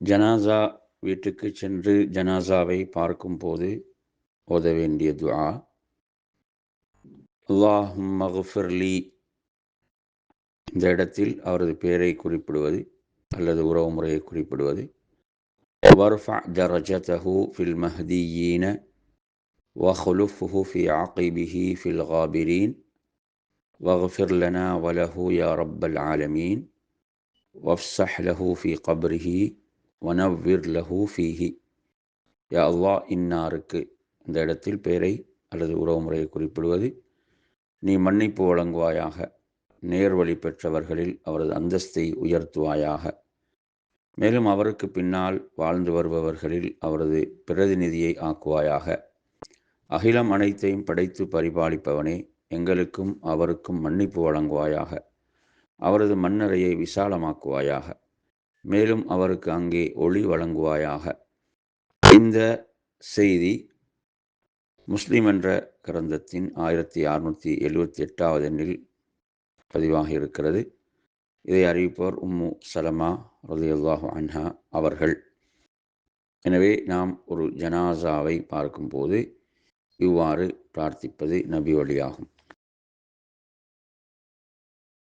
ஜனாசா வீட்டுக்கு சென்று ஜனாசாவை பார்க்கும்போது ஓத வேண்டிய துஆ அல்லாஹும் மகுஃபிர்லி இந்த இடத்தில் அவரது பெயரை குறிப்பிடுவது அல்லது உறவு முறையை குறிப்பிடுவது وارفع درجته في المهديين وخلفه في عقبه في الغابرين واغفر لنا وله يا رب العالمين وافسح له في قبره வனவ்விர் லஹூ ஃபீஹி. யா அல்லா இன்னாருக்கு இந்த இடத்தில் பெயரை அல்லது உறவுமுறையை குறிப்பிடுவது நீ மன்னிப்பு வழங்குவாயாக நேர்வழி பெற்றவர்களில் அவரது அந்தஸ்தை உயர்த்துவாயாக. மேலும் அவருக்கு பின்னால் வாழ்ந்து வருபவர்களில் அவரது பிரதிநிதியை ஆக்குவாயாக. அகிலம் அனைத்தையும் படைத்து பரிபாலிப்பவனே எங்களுக்கும் அவருக்கும் மன்னிப்பு வழங்குவாயாக. அவரது மன்னரையை விசாலமாக்குவாயாக. மேலும் அவருக்கு அங்கே ஒளி வழங்குவாயாக. இந்த செய்தி முஸ்லிம் என்ற கிரந்தத்தின் ஆயிரத்தி அறுநூற்றி எழுவத்தி எட்டாவது எண்ணில் பதிவாக இருக்கிறது. இதை அறிவிப்பவர் உம்மு சலமா ரதியுல்லாஹ் அன்ஹா அவர்கள். எனவே நாம் ஒரு ஜனாசாவை பார்க்கும்போது இவ்வாறு பிரார்த்திப்பது நபி வழியாகும்.